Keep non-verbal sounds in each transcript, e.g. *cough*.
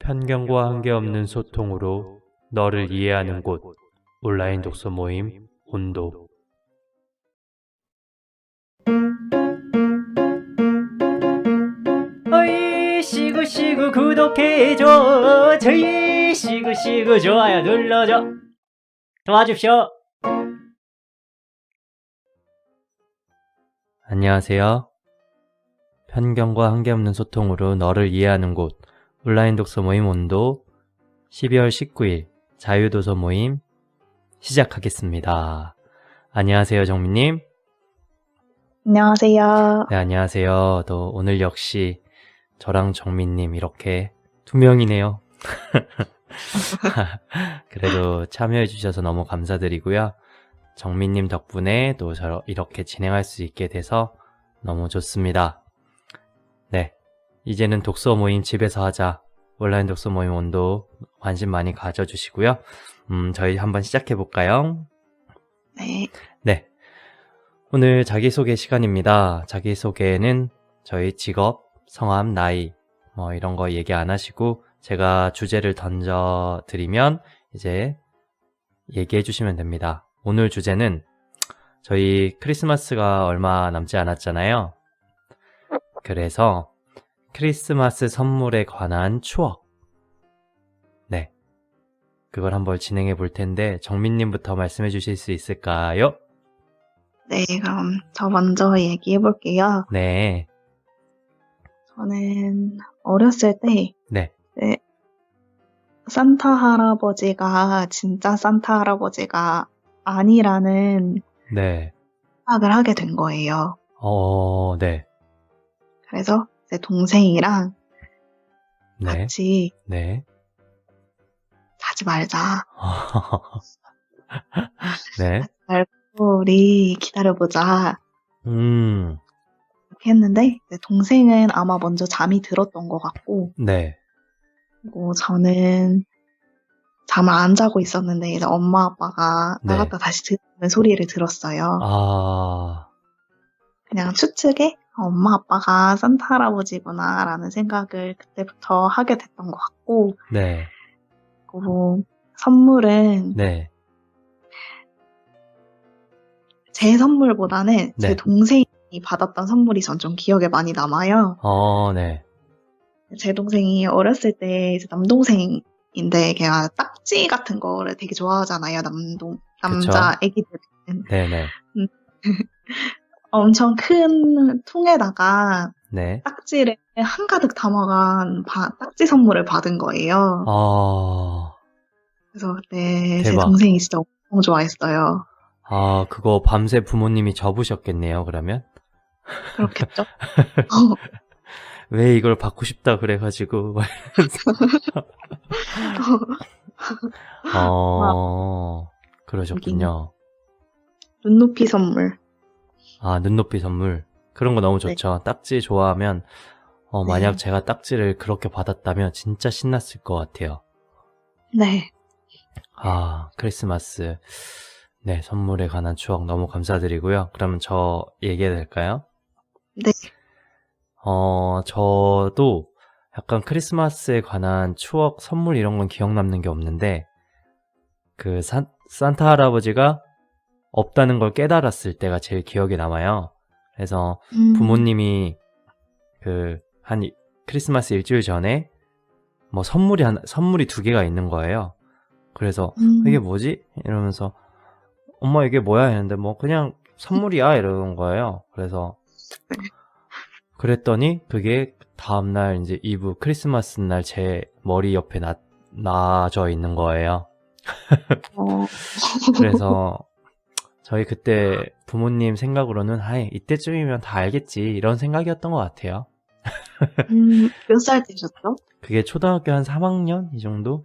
편견과 한계없는 소통으로 너를 이해하는 곳 온라인 독서 모임 온도. 어이 시구시구 구독해줘. 저희 시구시구 좋아요 눌러줘. 도와줍쇼 안녕하세요. 편견과 한계없는 소통으로 너를 이해하는 곳 온라인 독서 모임 온도 12월 19일 자유도서 모임 시작하겠습니다. 안녕하세요, 정민님. 안녕하세요. 네, 안녕하세요. 또 오늘 역시 저랑 정민님 이렇게 두 명이네요. *laughs* 그래도 참여해 주셔서 너무 감사드리고요. 정민님 덕분에 또저 이렇게 진행할 수 있게 돼서 너무 좋습니다. 네. 이제는 독서 모임 집에서 하자. 온라인 독서 모임 온도 관심 많이 가져주시고요. 음, 저희 한번 시작해 볼까요? 네. 네. 오늘 자기소개 시간입니다. 자기소개는 저희 직업, 성함, 나이, 뭐 이런 거 얘기 안 하시고 제가 주제를 던져 드리면 이제 얘기해 주시면 됩니다. 오늘 주제는 저희 크리스마스가 얼마 남지 않았잖아요. 그래서 크리스마스 선물에 관한 추억. 네. 그걸 한번 진행해 볼 텐데 정민님부터 말씀해 주실 수 있을까요? 네, 그럼 저 먼저 얘기해 볼게요. 네. 저는 어렸을 때 네. 산타 할아버지가 진짜 산타 할아버지가 아니라는 네. 생각을 하게 된 거예요. 어, 네. 그래서 제 동생이랑 네. 같이 네. 자지 말자. *laughs* 네. 우리 기다려보자. 음. 이렇게 했는데 제 동생은 아마 먼저 잠이 들었던 것 같고 네. 그리고 저는 잠을 안 자고 있었는데 이제 엄마 아빠가 네. 나갔다 다시 듣는 소리를 들었어요. 아. 그냥 추측에 아, 엄마 아빠가 산타 할아버지구나라는 생각을 그때부터 하게 됐던 것 같고 네. 그리고 선물은 네. 제 선물보다는 네. 제 동생이 받았던 선물이 전 좀 기억에 많이 남아요. 어, 네. 제 동생이 어렸을 때 이제 남동생인데 걔가 딱지 같은 거를 되게 좋아하잖아요. 남동 남자 애기들은 네, 네. 엄청 큰 통에다가 네. 딱지를 한가득 담아간 바- 딱지 선물을 받은 거예요. 아. 그래서 그때 제. 동생이 진짜 엄청 좋아했어요. 아, 그거 밤새 부모님이 접으셨겠네요, 그러면? 그렇겠죠? *laughs* 어, 왜 이걸 받고 싶다 그래가지고. *laughs* *laughs* 어, 그러셨군요. 눈높이 선물. 아, 눈높이 선물. 그런 거 너무 좋죠. 딱지 좋아하면, 어, 만약 네. 제가 딱지를 그렇게 받았다면 진짜 신났을 것 같아요. 네. 아, 크리스마스. 네, 선물에 관한 추억 너무 감사드리고요. 그러면 저 얘기해도 될까요? 네. 어, 저도 약간 크리스마스에 관한 추억, 선물 이런 건 기억 남는 게 없는데, 그 산, 산타 할아버지가 없다는 걸 깨달았을 때가 제일 기억에 남아요. 그래서 음, 부모님이 그 한 크리스마스 일주일 전에 뭐 선물이 한 선물이 두 개가 있는 거예요. 그래서 음, 이게 뭐지? 이러면서 엄마 이게 뭐야 했는데 뭐 그냥 선물이야 이러는 거예요. 그래서 그랬더니 그게 다음 날 이제 이브 크리스마스 날 제 머리 옆에 놔, 놔져 있는 거예요. 어, *laughs* 그래서 저희 그때 부모님 생각으로는 아이 이때쯤이면 다 알겠지 이런 생각이었던 것 같아요. *laughs* 음, 몇 살 되셨죠? 그게 초등학교 한 3학년 이 정도?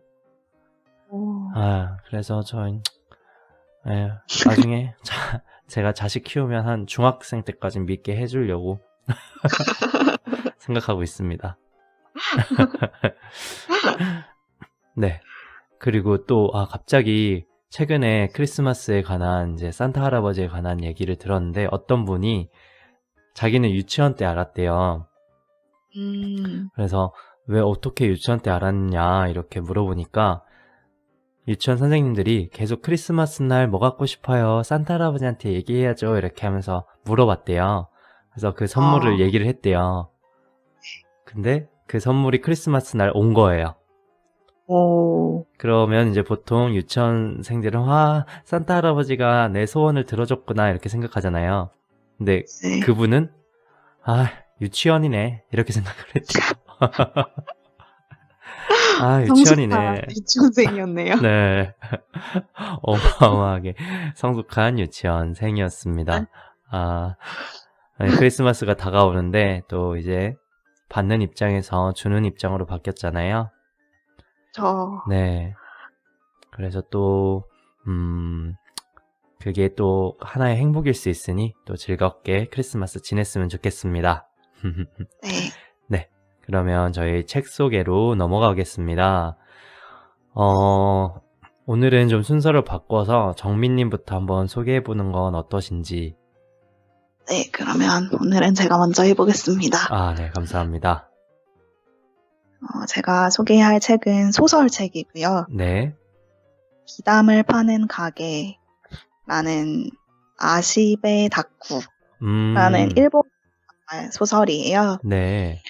어, 아 그래서 저 에, 나중에 *laughs* 자, 제가 자식 키우면 한 중학생 때까지 믿게 해주려고 *laughs* 생각하고 있습니다. 네. 그리고 또, 아, 갑자기 최근에 크리스마스에 관한 이제 산타 할아버지에 관한 얘기를 들었는데 어떤 분이 자기는 유치원 때 알았대요. 음, 그래서 왜 어떻게 유치원 때 알았냐 이렇게 물어보니까 유치원 선생님들이 계속 크리스마스 날 뭐 갖고 싶어요? 산타 할아버지한테 얘기해야죠. 이렇게 하면서 물어봤대요. 그래서 그 선물을 아. 얘기를 했대요. 근데 그 선물이 크리스마스 날 온 거예요. 오, 그러면 이제 보통 유치원생들은 와 산타 할아버지가 내 소원을 들어줬구나 이렇게 생각하잖아요. 근데 네. 그분은 아 유치원이네 이렇게 생각을 했대요. *laughs* 아 유치원이네. 성숙한 유치원생이었네요. 네. *laughs* 어마어마하게 성숙한 유치원생이었습니다. 아, 아니, 크리스마스가 다가오는데 또 이제 받는 입장에서 주는 입장으로 바뀌었잖아요. 저, 네. 그래서 또, 음, 그게 또 하나의 행복일 수 있으니 또 즐겁게 크리스마스 지냈으면 좋겠습니다. *laughs* 네. 그러면 저희 책 소개로 넘어가겠습니다. 어, 오늘은 좀 순서를 바꿔서 정민님부터 한번 소개해보는 건 어떠신지. 네, 그러면 오늘은 제가 먼저 해보겠습니다. 아, 네, 감사합니다. 어, 제가 소개할 책은 소설책이고요. 네, 기담을 파는 가게라는 아시베 다쿠라는 음, 일본 소설이에요. 네,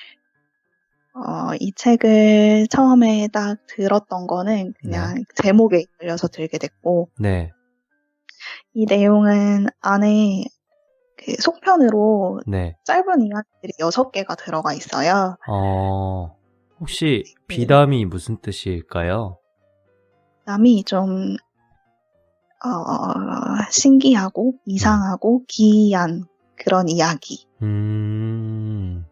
어, 이 책을 처음에 딱 들었던 거는 그냥 제목에 걸려서 들게 됐고, 네, 이 내용은 안에 그 속편으로 네. 짧은 이야기들이 6개가 들어가 있어요. 어, 혹시 네. 비담이 무슨 뜻일까요? 남이 좀, 어, 신기하고 이상하고 기이한 그런 이야기라고 음,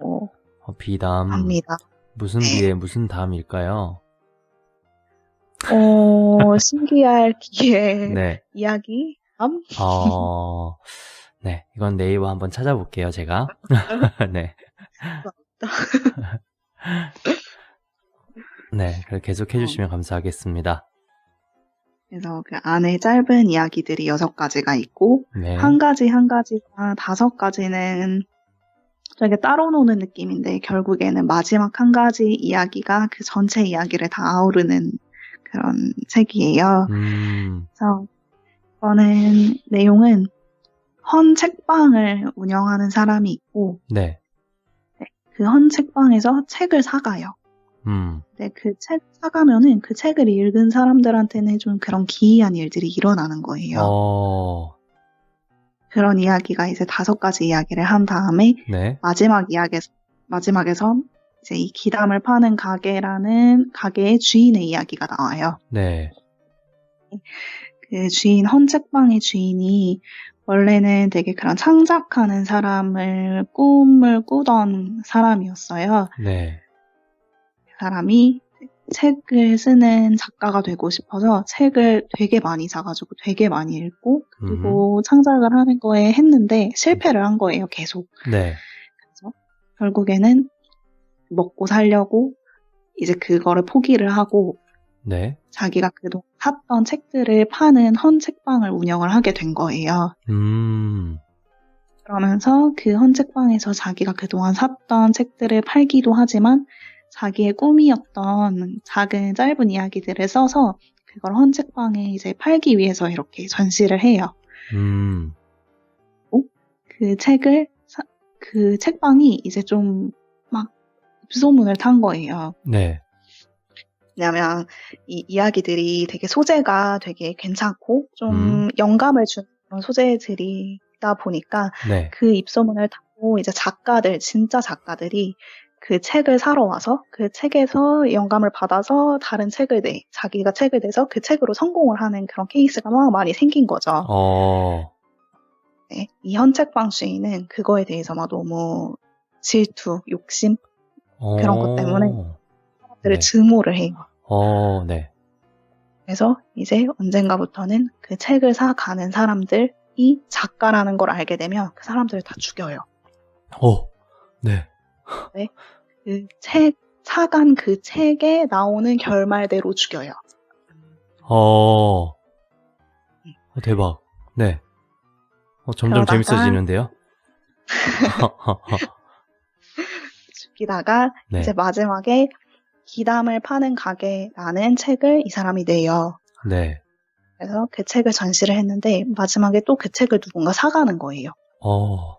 어, 비담. 합니다. 무슨 네. 비에 무슨 담일까요? 어, 신기할 기의 *laughs* 네. 이야기? 담? 어, 네. 이건 네이버 한번 찾아볼게요, 제가. *laughs* 네. *laughs* 네. 그럼 계속 해주시면 감사하겠습니다. 그래서 그 안에 짧은 이야기들이 6가지가 있고, 네. 한 가지 한 가지가 다섯 가지는 되게 따로 노는 느낌인데 결국에는 마지막 한 가지 이야기가 그 전체 이야기를 다 아우르는 그런 책이에요. 음, 그래서 이거는 내용은 헌 책방을 운영하는 사람이 있고 네. 그 헌 책방에서 책을 사가요. 음, 근데 그 책 사가면은 그 책을 읽은 사람들한테는 좀 그런 기이한 일들이 일어나는 거예요. 어, 그런 이야기가 이제 다섯 가지 이야기를 한 다음에 네. 마지막 이야기에서, 마지막에서 이제 이 기담을 파는 가게라는 가게의 주인의 이야기가 나와요. 네. 그 주인, 헌책방의 주인이 원래는 되게 그런 창작하는 사람을 꿈을 꾸던 사람이었어요. 네. 그 사람이 책을 쓰는 작가가 되고 싶어서 책을 되게 많이 사가지고 되게 많이 읽고 그리고 창작을 하는 거에 했는데 실패를 한 거예요, 계속. 네. 그래서 결국에는 먹고 살려고 이제 그거를 포기를 하고 네. 자기가 그동안 샀던 책들을 파는 헌 책방을 운영을 하게 된 거예요. 음, 그러면서 그 헌 책방에서 자기가 그동안 샀던 책들을 팔기도 하지만 자기의 꿈이었던 작은 짧은 이야기들을 써서 그걸 헌 책방에 이제 팔기 위해서 이렇게 전시를 해요. 음, 그 책을 사- 그 책방이 이제 좀 막 입소문을 탄 거예요. 네. 왜냐면 이 이야기들이 되게 소재가 되게 괜찮고 좀 음. 영감을 주는 그런 소재들이다 보니까 네. 그 입소문을 타고 이제 작가들 진짜 작가들이 그 책을 사러 와서 그 책에서 영감을 받아서 다른 책을 내 자기가 책을 내서 그 책으로 성공을 하는 그런 케이스가 막 많이 생긴 거죠. 어, 네. 이 헌책방 주인은 그거에 대해서 막 너무 질투, 욕심 그런 것 때문에 사람들을 네. 증오를 해요. 어, 네. 그래서 이제 언젠가부터는 그 책을 사 가는 사람들이 작가라는 걸 알게 되면 그 사람들을 다 죽여요. 어, 네. 그 책, 사간 그 책에 나오는 결말대로 죽여요. 어, 어, 대박. 네. 어, 점점 그러다가- 재밌어지는데요? *laughs* 웃기다가 네. 이제 마지막에 기담을 파는 가게라는 책을 이 사람이 내요. 네. 그래서 그 책을 전시를 했는데 마지막에 또 그 책을 누군가 사가는 거예요. 어,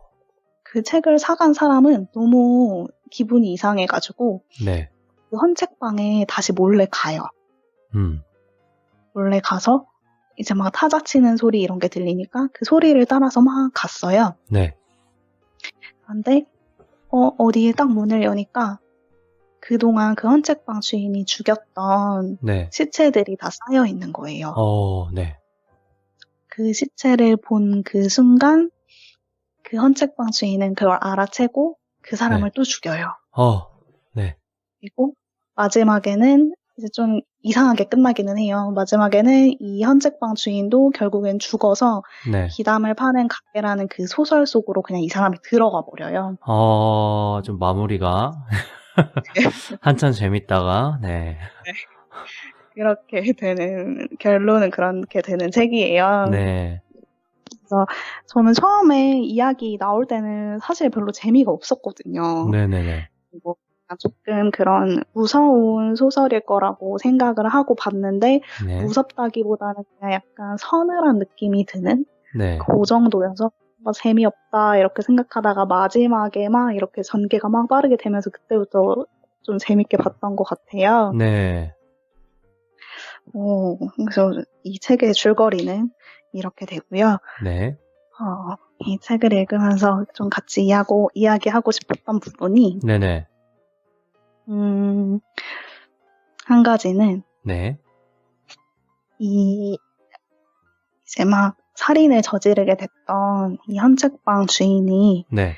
그 책을 사간 사람은 너무 기분이 이상해가지고 네. 그 헌책방에 다시 몰래 가요. 음, 몰래 가서 이제 막 타자 치는 소리 이런 게 들리니까 그 소리를 따라서 막 갔어요. 네. 그런데 어, 어디에 딱 문을 여니까 그동안 그 헌책방 주인이 죽였던 네. 시체들이 다 쌓여 있는 거예요. 어, 네. 그 시체를 본 그 순간 그 헌책방 주인은 그걸 알아채고 그 사람을 네. 또 죽여요. 어, 네. 그리고 마지막에는 이제 좀 이상하게 끝나기는 해요. 마지막에는 이 헌책방 주인도 결국엔 죽어서 네. 기담을 파는 가게라는 그 소설 속으로 그냥 이 사람이 들어가 버려요. 어, 좀 마무리가 *laughs* 한참 재밌다가, 네. 이렇게 되는 결론은 그렇게 되는 책이에요. 네. 저는 처음에 이야기 나올 때는 사실 별로 재미가 없었거든요. 네네네. 뭐 조금 그런 무서운 소설일 거라고 생각을 하고 봤는데 네. 무섭다기보다는 그냥 약간 서늘한 느낌이 드는 네. 그 정도여서 뭐 재미없다 이렇게 생각하다가 마지막에 막 이렇게 전개가 막 빠르게 되면서 그때부터 좀 재밌게 봤던 것 같아요. 네. 어, 그래서 이 책의 줄거리는 이렇게 되고요. 네. 어, 이 책을 읽으면서 좀 같이 이야고, 이야기하고 싶었던 부분이 네네. 음, 한 가지는 네. 이 이제 막 살인을 저지르게 됐던 이 헌책방 주인이 네.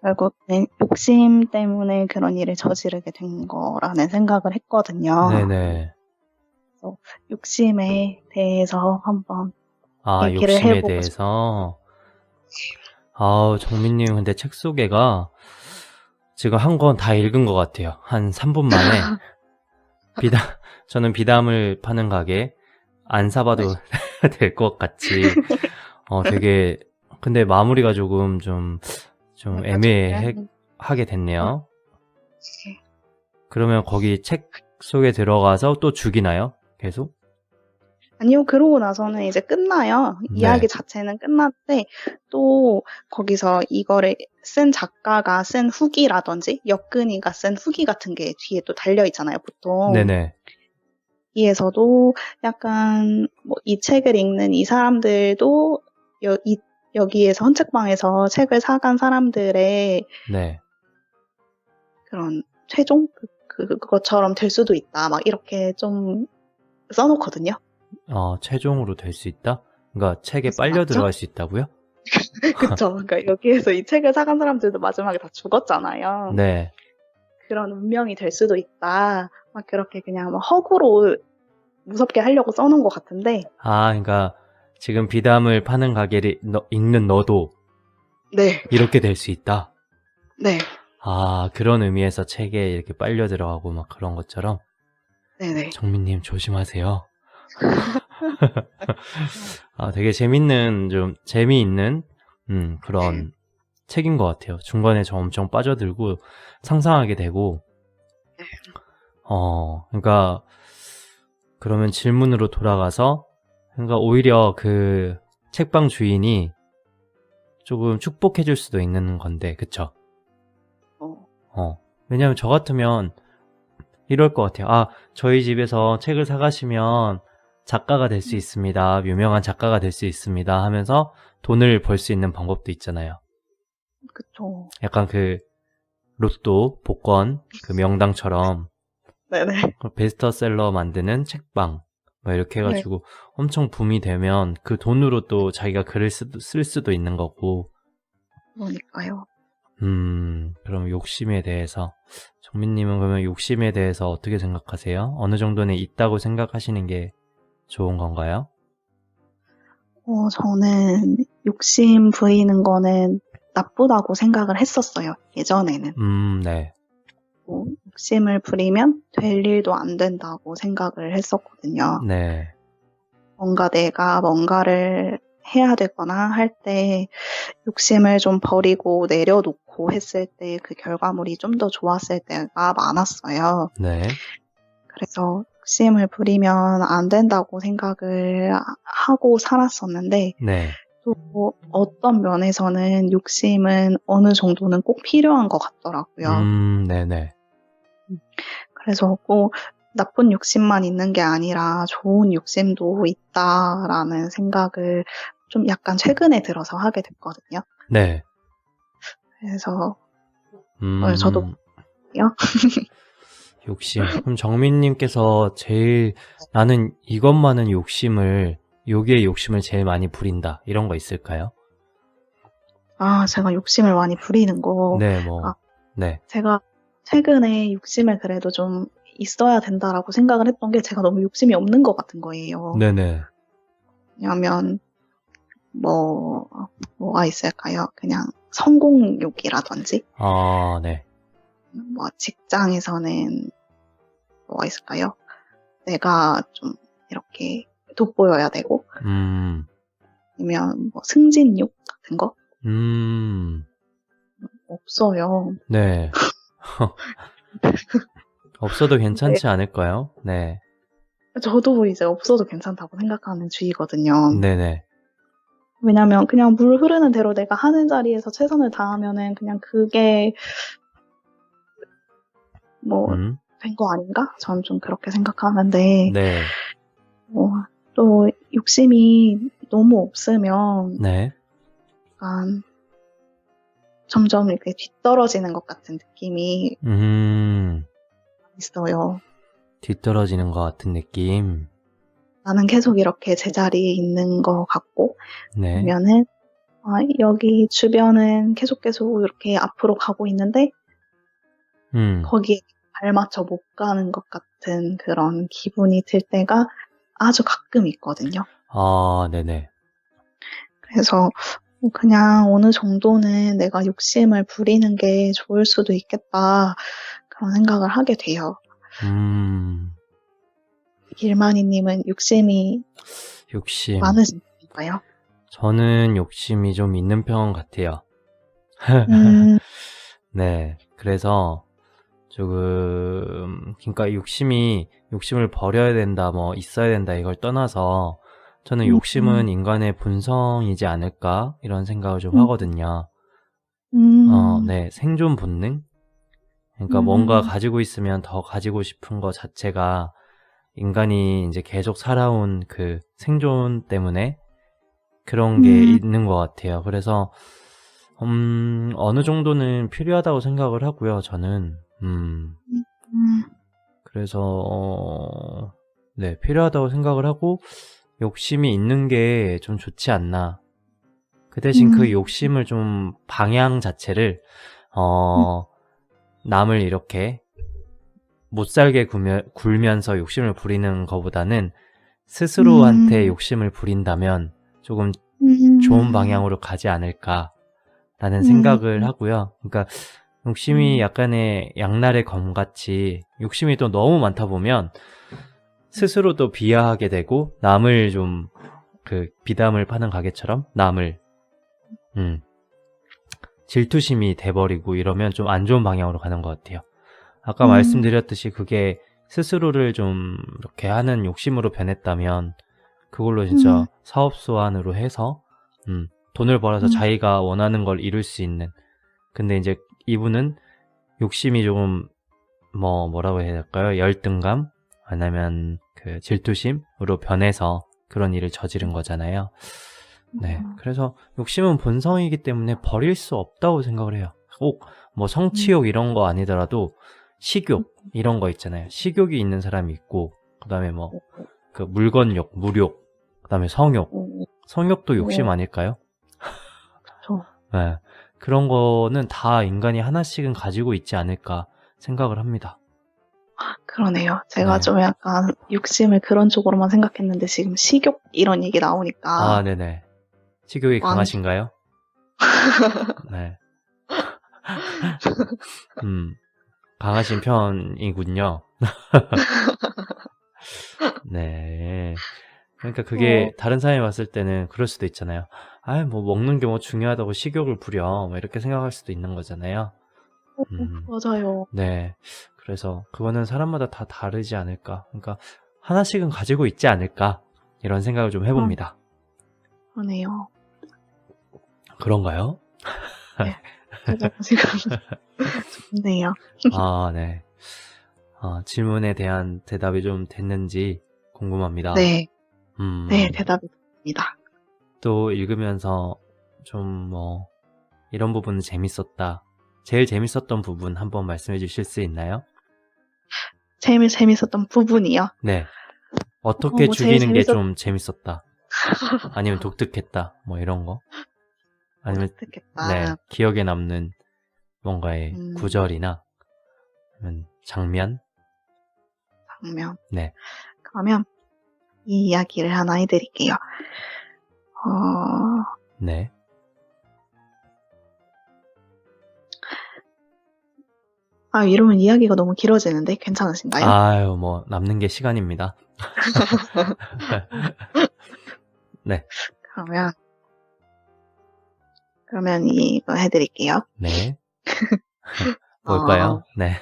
결국엔 욕심 때문에 그런 일을 저지르게 된 거라는 생각을 했거든요. 네네. 욕심에 대해서 한번 아, 얘기를 욕심에 해보고 대해서. 아우, 정민님, 근데 책 소개가 지금 한 권 다 읽은 것 같아요. 한 3분 만에. *laughs* 비담, 저는 비담을 파는 가게 안 사봐도 될 것 같이. *laughs* 어, 되게, 근데 마무리가 조금 좀, 좀 애매하게 됐네요. 그러면 거기 책 속에 들어가서 또 죽이나요? 계속? 아니요, 그러고 나서는 이제 끝나요. 네. 이야기 자체는 끝났는데, 또 거기서 이거를 쓴 작가가 쓴 후기라든지, 역근이가 쓴 후기 같은 게 뒤에 또 달려있잖아요, 보통. 네네. 여기에서도 약간, 뭐, 이 책을 읽는 이 사람들도, 여, 이, 여기에서 헌책방에서 책을 사간 사람들의 네. 그런 최종? 그, 그, 그것처럼 될 수도 있다. 막 이렇게 좀 써놓거든요. 어, 최종으로 될 수 있다? 그러니까 책에 빨려 맞죠? 들어갈 수 있다고요? *laughs* 그쵸. 그러니까 여기에서 이 책을 사간 사람들도 마지막에 다 죽었잖아요. 네. 그런 운명이 될 수도 있다. 막 그렇게 그냥 막 허구로 무섭게 하려고 써놓은 것 같은데, 아, 그러니까 지금 비담을 파는 가게를 너- 읽는 너도 네, 이렇게 될 수 있다. 네, 아, 그런 의미에서 책에 이렇게 빨려 들어가고 막 그런 것처럼 네 네. 정민님 조심하세요. *laughs* *laughs* 아, 되게 재밌는 좀 재미있는 음, 그런 책인 것 같아요. 중간에 저 엄청 빠져들고 상상하게 되고 어, 그러니까 그러면 질문으로 돌아가서 그러니까 오히려 그 책방 주인이 조금 축복해 줄 수도 있는 건데, 그쵸? 어, 어. 왜냐면 저 같으면 이럴 것 같아요. 아, 저희 집에서 책을 사가시면 작가가 될 수 있습니다. 유명한 작가가 될 수 있습니다. 하면서 돈을 벌 수 있는 방법도 있잖아요. 그쵸. 약간 그 로또, 복권, 그 명당처럼 네네. 그 베스트셀러 만드는 책방 뭐 이렇게 해가지고 엄청 붐이 되면 그 돈으로 또 자기가 글을 쓰, 쓸 수도 있는 거고 그러니까요. 음 그럼 욕심에 대해서 정민님은 그러면 욕심에 대해서 어떻게 생각하세요? 어느 정도는 있다고 생각하시는 게 좋은 건가요? 어, 저는 욕심 부리는 거는 나쁘다고 생각을 했었어요. 예전에는. 음, 네. 뭐, 욕심을 부리면 될 일도 안 된다고 생각을 했었거든요. 네. 뭔가 내가 뭔가를 해야 되거나 할 때 욕심을 좀 버리고 내려놓고 했을 때 그 결과물이 좀 더 좋았을 때가 많았어요. 네. 그래서 욕심을 부리면 안 된다고 생각을 하고 살았었는데 네. 또 어떤 면에서는 욕심은 어느 정도는 꼭 필요한 것 같더라고요. 음, 네네. 그래서 꼭 나쁜 욕심만 있는 게 아니라 좋은 욕심도 있다라는 생각을 좀 약간 최근에 들어서 하게 됐거든요. 네. 그래서 음, 어, 저도 요? *laughs* 욕심. 그럼 정민님께서 제일 나는 이것만은 욕심을, 여기에 욕심을 제일 많이 부린다. 이런 거 있을까요? 아 제가 욕심을 많이 부리는 거 네, 뭐, 아. 네. 제가 최근에 욕심을 그래도 좀 있어야 된다라고 생각을 했던 게 제가 너무 욕심이 없는 것 같은 거예요. 네네. 왜냐하면 뭐 뭐가 있을까요? 그냥 성공욕이라든지 아, 네. 뭐 직장에서는 뭐가 있을까요? 내가 좀 이렇게 돋보여야 되고 음, 아니면 뭐 승진욕 같은 거 음, 없어요. 네. *laughs* *laughs* 없어도 괜찮지 않을까요? 네. 저도 이제 없어도 괜찮다고 생각하는 주의거든요. 네네. 왜냐면 그냥 물 흐르는 대로 내가 하는 자리에서 최선을 다하면은 그냥 그게 뭐된거 음, 아닌가? 전좀 그렇게 생각하는데 네. 뭐, 또 욕심이 너무 없으면 네. 약간 점점 이렇게 뒤떨어지는 것 같은 느낌이 음, 있어요. 뒤떨어지는 것 같은 느낌. 나는 계속 이렇게 제자리에 있는 것 같고 네. 보면은 아, 여기 주변은 계속 계속 이렇게 앞으로 가고 있는데 음, 거기에 발맞춰 못 가는 것 같은 그런 기분이 들 때가 아주 가끔 있거든요. 아, 네네. 그래서 뭐 그냥 어느 정도는 내가 욕심을 부리는 게 좋을 수도 있겠다 그런 생각을 하게 돼요. 음, 길마니님은 욕심이 욕심. 많으신가요? 저는 욕심이 좀 있는 편 같아요. 음, *laughs* 네. 그래서 조금, 그러니까 욕심이, 욕심을 버려야 된다, 뭐, 있어야 된다, 이걸 떠나서 저는 음, 욕심은 음. 인간의 본성이지 않을까? 이런 생각을 좀 음. 하거든요. 음, 어, 네. 생존 본능? 그러니까 음. 뭔가 가지고 있으면 더 가지고 싶은 거 자체가 인간이 이제 계속 살아온 그 생존 때문에 그런 게 음. 있는 것 같아요. 그래서, 음, 어느 정도는 필요하다고 생각을 하고요, 저는. 음, 음, 그래서, 어, 네, 필요하다고 생각을 하고, 욕심이 있는 게 좀 좋지 않나. 그 대신 그 음. 욕심을 좀 방향 자체를, 어, 남을 이렇게 못 살게 굴며, 굴면서 욕심을 부리는 것보다는 스스로한테 음. 욕심을 부린다면 조금 음. 좋은 방향으로 가지 않을까라는 음. 생각을 하고요. 그러니까 욕심이 음. 약간의 양날의 검같이 욕심이 또 너무 많다 보면 스스로도 비하하게 되고 남을 좀 그 비담을 파는 가게처럼 남을 음 질투심이 돼버리고 이러면 좀 안 좋은 방향으로 가는 것 같아요. 아까 음. 말씀드렸듯이 그게 스스로를 좀 이렇게 하는 욕심으로 변했다면 그걸로 진짜 음. 사업 소환으로 해서 음, 돈을 벌어서 음. 자기가 원하는 걸 이룰 수 있는 근데 이제 이분은 욕심이 조금 뭐 뭐라고 해야 될까요? 열등감 아니면 그 질투심으로 변해서 그런 일을 저지른 거잖아요. 네. 음. 그래서 욕심은 본성이기 때문에 버릴 수 없다고 생각을 해요. 꼭 뭐 성취욕 이런 거 아니더라도 식욕 이런 거 있잖아요. 식욕이 있는 사람이 있고 그다음에 뭐 그 물건욕, 무욕, 그다음에 성욕. 어, 성욕도 욕심 네. 아닐까요? 저, *laughs* 네. 그런 거는 다 인간이 하나씩은 가지고 있지 않을까 생각을 합니다. 그러네요. 제가 네. 좀 약간 욕심을 그런 쪽으로만 생각했는데 지금 식욕 이런 얘기 나오니까 아, 네네. 식욕이 완- 강하신가요? *laughs* 네. 음, 강하신 편이군요. *laughs* 네. 그러니까 그게 어. 다른 사람이 봤을 때는 그럴 수도 있잖아요. 아, 뭐 먹는 게 뭐 중요하다고 식욕을 부려. 뭐 이렇게 생각할 수도 있는 거잖아요. 음. 맞아요. 네. 그래서 그거는 사람마다 다 다르지 않을까. 그러니까 하나씩은 가지고 있지 않을까. 이런 생각을 좀 해봅니다. 그러네요. 그런가요? *laughs* 지금 좋네요. 아, 네. 아, 질문에 대한 대답이 좀 됐는지 궁금합니다. 네, 음, 네, 대답이 됩니다. 또 읽으면서 좀 뭐, 이런 부분은 재밌었다. 제일 재밌었던 부분 한번 말씀해 주실 수 있나요? 제일 재밌었던 부분이요. 네. 어떻게 어, 뭐 죽이는 게 좀 재밌었다. 아니면 독특했다. 뭐 이런 거. 아니면 듣겠다. 네, 기억에 남는 뭔가의 음. 구절이나 장면. 장면. 네. 그러면 이 이야기를 하나 해드릴게요. 어, 네. 아, 이러면 이야기가 너무 길어지는데 괜찮으신가요? 아유, 뭐 남는 게 시간입니다. *laughs* 그러면 그러면 이거 해드릴게요. 네. *laughs* 뭘까요? 어, 네.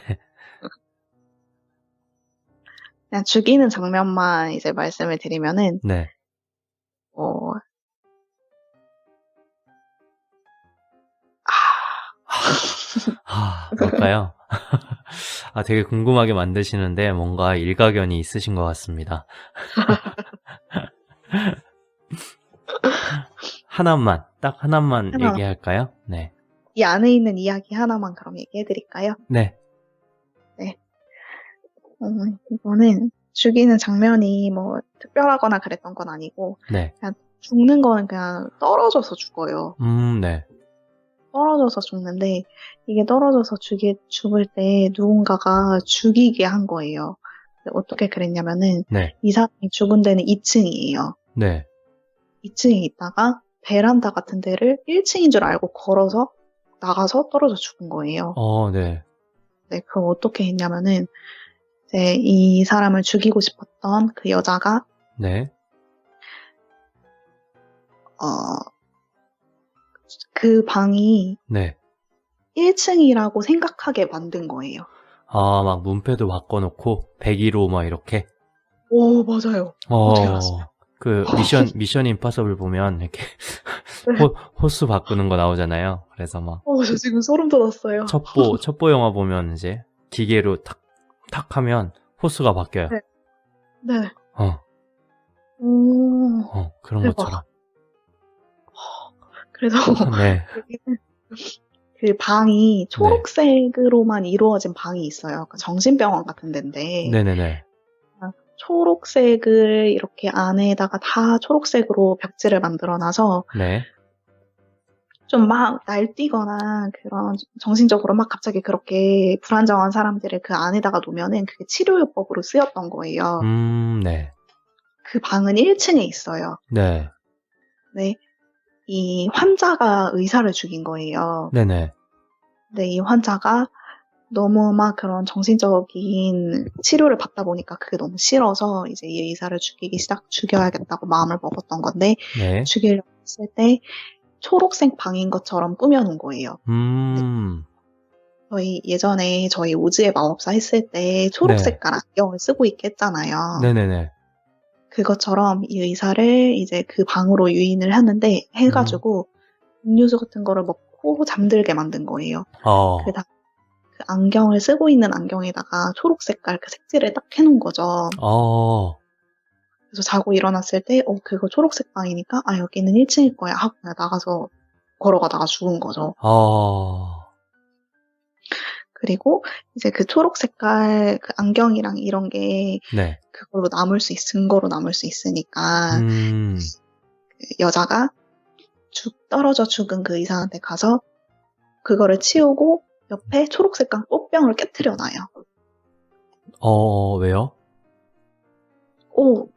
그냥 죽이는 장면만 이제 말씀을 드리면은 네. 어, 아, 뭘까요? 아, 되게 궁금하게 만드시는데 뭔가 일가견이 있으신 것 같습니다. *laughs* 하나만, 딱 하나만 하나. 얘기할까요? 네. 이 안에 있는 이야기 하나만 그럼 얘기해드릴까요? 네. 어, 이거는 죽이는 장면이 뭐 특별하거나 그랬던 건 아니고 네. 죽는 거는 그냥 떨어져서 죽어요. 음, 네. 떨어져서 죽는데 이게 떨어져서 죽이, 죽을 때 누군가가 죽이게 한 거예요. 어떻게 그랬냐면은 네. 이 사람이 죽은 데는 2층이에요. 네. 2층에 있다가 베란다 같은 데를 1층인 줄 알고 걸어서 나가서 떨어져 죽은 거예요. 어, 네. 네, 그럼 어떻게 했냐면은 이제 이 사람을 죽이고 싶었던 그 여자가 네. 어, 그 방이 네. 1층이라고 생각하게 만든 거예요. 아, 막 문패도 바꿔놓고 102로 막 이렇게. 오, 맞아요. 어, 어떻게 알았어요? 그 미션 미션 임파서블 보면 이렇게 네. 호, 호수 바꾸는 거 나오잖아요. 그래서 막 어, 저 지금 소름 돋았어요. 첩보 첩보 영화 보면 이제 기계로 탁 탁 하면 호수가 바뀌어요. 네. 네. 어, 오, 어 그런 대박. 것처럼. 그래서 네, *laughs* 여기는 그 방이 초록색으로만 이루어진 방이 있어요. 그러니까 정신병원 같은 데인데 네, 네, 네. 초록색을 이렇게 안에다가 다 초록색으로 벽지를 만들어 놔서 네. 좀 막 날뛰거나 그런 정신적으로 막 갑자기 그렇게 불안정한 사람들을 그 안에다가 놓으면은 그게 치료요법으로 쓰였던 거예요. 음, 네, 그 방은 1층에 있어요. 네, 네. 이 환자가 의사를 죽인 거예요. 네, 네. 근데 이 환자가 너무 막 그런 정신적인 치료를 받다 보니까 그게 너무 싫어서 이제 이 의사를 죽이기 시작, 죽여야겠다고 마음을 먹었던 건데 네. 죽이려고 했을 때 초록색 방인 것처럼 꾸며놓은 거예요. 음, 저희 예전에 저희 오즈의 마법사 했을 때 초록 네. 색깔 안경을 쓰고 있게 했잖아요. 네, 네, 네. 그것처럼 이 의사를 이제 그 방으로 유인을 하는데 해가지고 음료수 같은 거를 먹고 잠들게 만든 거예요. 어, 그그 안경을 쓰고 있는 안경에다가 초록 색깔 그 색지를 딱 해놓은 거죠. 어, 그래서 자고 일어났을 때, 어, 그거 초록색 방이니까, 아, 여기는 1층일 거야 하고 그냥 나가서 걸어가다가 죽은 거죠. 어, 그리고 이제 그 초록 색깔 그 안경이랑 이런 게 네. 그걸로 남을 수 있, 증거로 남을 수 있으니까 음, 그 여자가 죽 떨어져 죽은 그 의사한테 가서 그거를 치우고 옆에 초록 색깔 꽃병을 깨트려 놔요. 어, 왜요? 오,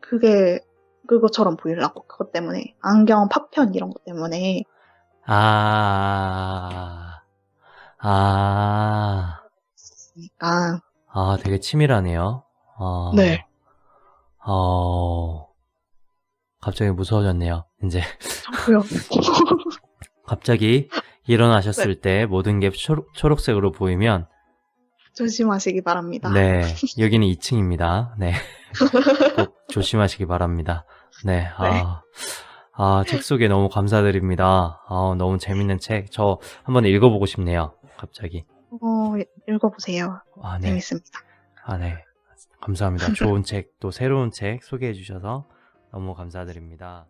그게 그것처럼 보이려고 그것 때문에 안경 파편 이런 것 때문에 아, 아, 그러니까 아, 되게 치밀하네요. 어, 네. 어, 갑자기 무서워졌네요. 이제 뭐요? *laughs* 갑자기 일어나셨을 때 모든 게 초록, 초록색으로 보이면 조심하시기 바랍니다. 네, 여기는 2층입니다. 네. *laughs* 꼭 조심하시기 바랍니다. 네, 아, 아, 책 소개 너무 감사드립니다. 아, 너무 재밌는 책. 저 한번 읽어보고 싶네요. 갑자기. 어, 읽어보세요. 아, 네. 재밌습니다. 아, 네. 감사합니다. 좋은 *laughs* 책, 또 새로운 책 소개해 주셔서 너무 감사드립니다.